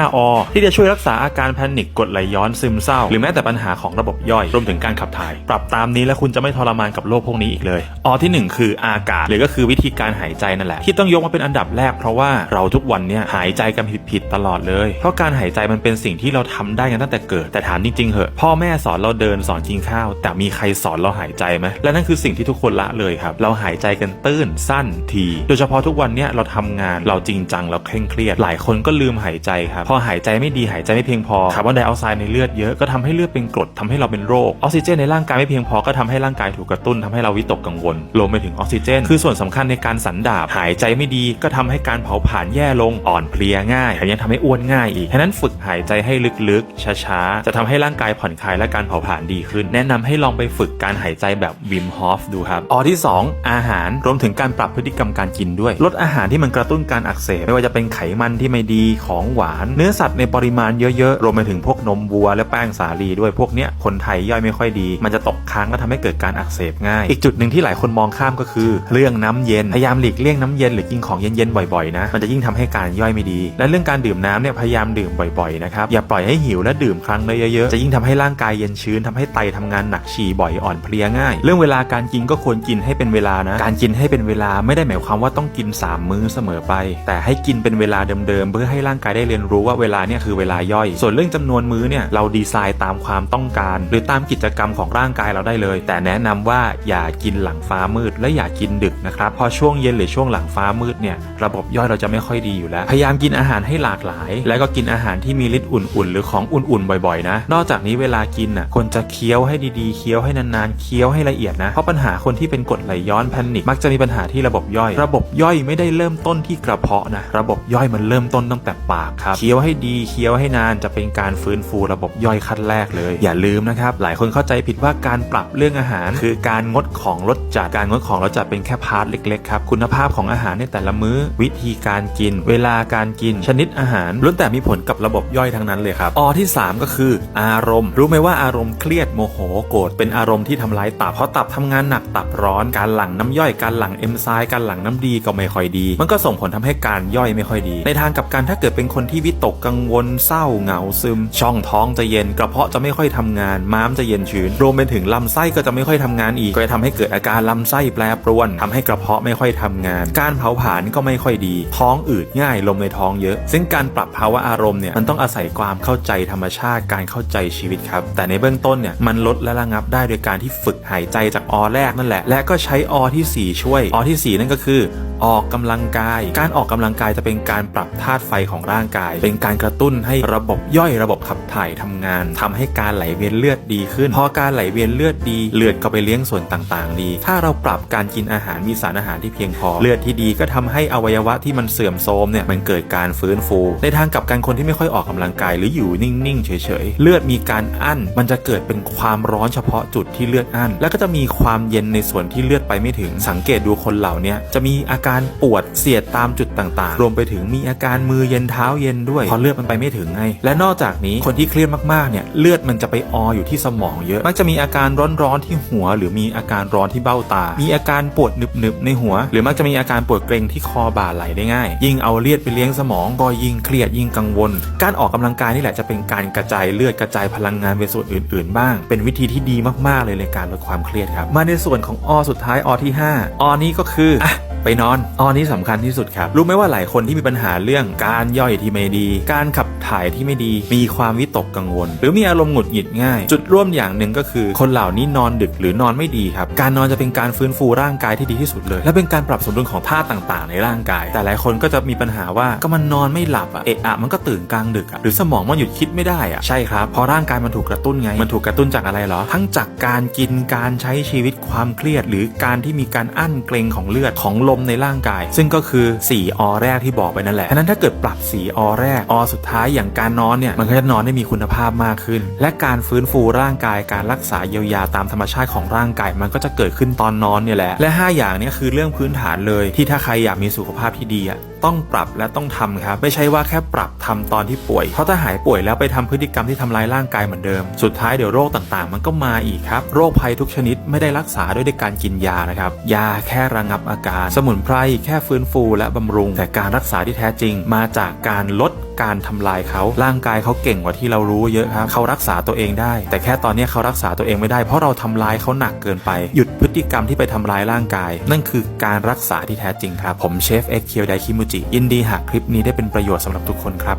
5 อ ที่จะช่วยรักษาอาการแพนิคกดไหลย้อนซึมเศร้า หรือแม้แต่ปัญหาของระบบย่อยรวมถึงการขับถ่าย ปรับตามนี้แล้วคุณจะไม่ทรมานกับโรคพวกนี้อีกเลยอที่หนึ่งคืออากาศหรือก็คือวิธีการหายใจนั่นแหละ ที่ต้องยกมาเป็นอันดับแรกเพราะว่าเราทุกวันเนี่ยหายใจกันผิดๆตลอดเลย เพราะการหายใจมันเป็นสิ่งที่เราทำได้กันตั้งแต่เกิดแต่ถามจริงๆเหอะพ่อแม่สอนเราเดินสอนกินข้าว แต่มีใครสอนเราหายใจไหมและนั่นคือสิ่งที่ทุกคนละเลยครับเราหายใจกันตื้นสั้นที โดยเฉพาะทุกวันเนี่ยเราทำงานเราจริงจังเราเคร่งเครียด หลายคนก็ลืมหายใจครับพอหายใจไม่ดีหายใจไม่เพียงพอคาร์บอนไดออกไซด์ในเลือดเยอะก็ทำให้เลือดเป็นกรดทำให้เราเป็นโรคออกซิเจนในร่างกายไม่เพียงพอก็ทำให้ร่างกายถูกกระตุ้นทำให้เราวิตกกังวลรวมไปถึงออกซิเจน คือส่วนสำคัญในการสันดาบหายใจไม่ดีก็ทำให้การเผาผลาญแย่ลงอ่อนเพลียง่ายแถมยังทำให้อ้วนง่ายอีกฉะนั้นฝึกหายใจให้ลึกๆช้าๆจะทำให้ร่างกายผ่อนคลายและการเผาผลาญดีขึ้น แนะนำให้ลองไปฝึกการหายใจแบบวิมฮอฟดูครับอที่ 2 อาหารรวมถึงการปรับพฤติกรรมการกินด้วย ลดอาหารที่มันกระตุ้นการอักเสบไม่ว่าจะเป็นไขมันที่ไม่ดีของหวานเนื้อสัตว์ในปริมาณเยอะๆรวมไปถึงพวกนมวัวและแป้งสาลีด้วยพวกเนี้ยคนไทยย่อยไม่ค่อยดี มันจะตกค้างก็ทำให้เกิดการอักเสบง่าย อีกจุดหนึ่งที่หลายคนมองข้ามก็คือ เรื่องน้ำเย็นพยายามหลีกเลี่ยงน้ำเย็นหรือกินของเย็นๆบ่อยๆนะมันจะยิ่งทำให้การย่อยไม่ดี และเรื่องการดื่มน้ำเนี่ยพยายามดื่มบ่อยๆนะครับอย่าปล่อยให้หิวและดื่มครั้งละเยอะๆจะยิ่งทำให้ร่างกายเย็นชื้นทำให้ไตทำงานหนักฉี่บ่อยอ่อนเพลียง่าย เรื่องเวลาการกินก็ควรกินให้เป็นเวลานะการกินให้เป็นเวลาไม่ได้หมายความว่าต้องกิน 3 มื้อเสมอไป แต่ให้กินเป็นเวลาเดิมๆเพื่อให้ร่างกายได้เรียนรู้ว่าเวลาเนี่ยคือเวลาย่อย ส่วนเรื่องจำนวนมื้อเนี่ยเราดีไซน์ตามความต้องการ หรือตามกิจกรรมของร่างกายเราได้เลย แต่แนะนำว่าอย่ากินหลังฟ้ามืด และอย่ากินดึกนะครับพอช่วงเย็นหรือช่วงหลังฟ้ามืดเนี่ยระบบย่อยเราจะไม่ค่อยดีอยู่แล้ว พยายามกินอาหารให้หลากหลาย และก็กินอาหารที่มีฤทธิ์อุ่นๆ หรือของอุ่นๆ บ่อยๆ นะ นอกจากนี้เวลากินน่ะควรจะเคี้ยวให้ดีๆ เคี้ยวให้นานๆ เคี้ยวให้ละเอียดนะ เพราะปัญหาคนที่เป็นกรดไหลย้อนแพนิคมักจะมีปัญหาที่ระบบย่อย ระบบย่อยไม่ได้เริ่มต้นที่กระเพาะนะ ระบบย่อยมันเริ่มต้นตั้งแต่ปากครับคี้ยวให้ดีเคี้ยวให้นานจะเป็นการฟื้นฟูระบบย่อยขั้นแรกเลย อย่าลืมนะครับ หลายคนเข้าใจผิดว่าการปรับเรื่องอาหาร คือการงดของรสจัดการงดของรสจัดเป็นแค่พาร์ทเล็กๆครับคุณภาพของอาหารในแต่ละมื้อ วิธีการกิน เวลาการกิน ชนิดอาหารล้วนแต่มีผลกับระบบย่อยทั้งนั้นเลยครับอที่ 3 ก็คือ อารมณ์ รู้ไหมว่าอารมณ์เครียดโมโหโกรธเป็นอารมณ์ที่ทำร้ายตับเพราะตับทำงานหนักตับร้อน การหลั่งน้ำย่อยการหลั่งเอนไซม์การหลั่งน้ำดีก็ไม่ค่อยดี มันก็ส่งผลทำให้การย่อยไม่ค่อยดี ในทางกลับกันถ้าเกิดเป็นคนที่วิตกกังวลเศร้าเหงาซึม ช่องท้องจะเย็นกระเพาะจะไม่ค่อยทำงาน ม้ามจะเย็นชื้น รวมไปถึงลำไส้ก็จะไม่ค่อยทำงานอีก ก็จะทำให้เกิดอาการลำไส้แปรปรวนทำให้กระเพาะไม่ค่อยทำงาน การเผาผลาญก็ไม่ค่อยดี ท้องอืดง่ายลมในท้องเยอะ ซึ่งการปรับภาวะอารมณ์เนี่ยมันต้องอาศัยความเข้าใจธรรมชาติการเข้าใจชีวิตครับ แต่ในเบื้องต้นเนี่ยมันลดและระงับได้โดยการที่ฝึกหายใจจากอแรกนั่นแหละ และก็ใช้อที่ 4 ช่วยอที่ 4 นั่นก็คือ ออกกำลังกาย การออกกำลังกายจะเป็นการปรับธาตุไฟของร่างกาย เป็นการกระตุ้นให้ระบบย่อยระบบขับ ถ่ายทำงานทำให้การไหลเวียนเลือดดีขึ้น พอการไหลเวียนเลือดดี เลือดก็ไปเลี้ยงส่วนต่างๆ ดี ถ้าเราปรับการกินอาหารมีสารอาหารที่เพียงพอ เลือดที่ดีก็ทำให้อวัยวะที่มันเสื่อมโทรมเนี่ยมันเกิดการฟื้นฟู ในทางกลับกันคนที่ไม่ค่อยออกกำลังกายหรืออยู่นิ่งๆเฉยๆ เลือดมีการอั้น มันจะเกิดเป็นความร้อนเฉพาะจุดที่เลือดอั้น แล้วก็จะมีความเย็นในส่วนที่เลือดไปไม่ถึง สังเกตดูคนเหล่านี้จะมีอาการปวดเสียดตามจุดต่างๆ รวมไปถึงมีอาการมือเย็นเท้าเย็นด้วยเพราะเลือดมันไปไม่ถึงไง และนอกจากนี้คนที่เครียดมากๆเนี่ยเลือดมันจะไปอออยู่ที่สมองเยอะ มักจะมีอาการร้อนๆที่หัว หรือมีอาการร้อนที่เบ้าตา มีอาการปวดหนึบๆในหัว หรือมักจะมีอาการปวดเกร็งที่คอบ่าไหลได้ง่าย ยิ่งเอาเลือดไปเลี้ยงสมองก็ยิ่งเครียดยิ่งกังวล การออกกำลังกายนี่แหละจะเป็นการกระจายเลือดกระจายพลังงานไปส่วนอื่น ๆ บ้าง เป็นวิธีที่ดีมากๆเลยในการลดความเครียดครับ มาในส่วนของอสุดท้ายอที่ 5อนี้ก็คืออะ ไปนอนออนี้สำคัญที่สุดครับ รู้ไหมว่าหลายคนที่มีปัญหาเรื่องการย่อยที่ไม่ดี การขับถ่ายที่ไม่ดี มีความวิตกกังวล หรือมีอารมณ์หงุดหงิดง่าย จุดร่วมอย่างหนึ่งก็คือ คนเหล่านี้นอนดึกหรือนอนไม่ดีครับ การนอนจะเป็นการฟื้นฟูร่างกายที่ดีที่สุดเลย และเป็นการปรับสมดุลของธาตุต่างๆ ในร่างกาย แต่หลายคนก็จะมีปัญหาว่าก็มันนอนไม่หลับอะเอะอะมันก็ตื่นกลางดึกอะหรือสมองมันหยุดคิดไม่ได้อะใช่ครับเพราะร่างกายมันถูกกระตุ้นไง มันถูกกระตุ้นจากอะไรเหรอ ทั้งจากการกินการใช้ชีวิตความเครียด หรือการที่มีการอั้นเกรงของเลือดของลมในร่างกาย ซึ่งก็คือ4อแรกที่บอกไปนั่นแหละฉะนั้นถ้าเกิดปรับ 4อแรกอสุดท้ายอย่างการนอนเนี่ย มันก็จะนอนได้มีคุณภาพมากขึ้น และการฟื้นฟูร่างกาย การรักษาเยียวยาตามธรรมชาติของร่างกาย มันก็จะเกิดขึ้นตอนนอนเนี่ยแหละ และ 5 อย่างนี้คือเรื่องพื้นฐานเลย ที่ถ้าใครอยากมีสุขภาพที่ดีอะ ต้องปรับและต้องทำครับไม่ใช่ว่าแค่ปรับทำตอนที่ป่วย เพราะถ้าหายป่วยแล้วไปทำพฤติกรรมที่ทำลายร่างกายเหมือนเดิม สุดท้ายเดี๋ยวโรคต่างๆ มันก็มาอีกครับ โรคภัยทุกชนิดไม่ได้รักษาด้วยการกินยานะครับ ยาแค่ระงับอาการ สมุนไพรแค่ฟื้นฟูและบำรุง แต่การรักษาที่แท้จริง มาจากการลดการทำลายเขาร่างกายเขาเก่งกว่าที่เรารู้เยอะครับเขารักษาตัวเองได้ แต่แค่ตอนนี้เขารักษาตัวเองไม่ได้เพราะเราทำร้ายเขาหนักเกินไป หยุดพฤติกรรมที่ไปทำร้ายร่างกาย นั่นคือการรักษาที่แท้จริงครับ ผมเชฟเอ็กเคียวไดคิมูจิยินดีหากคลิปนี้ได้เป็นประโยชน์สำหรับทุกคนครับ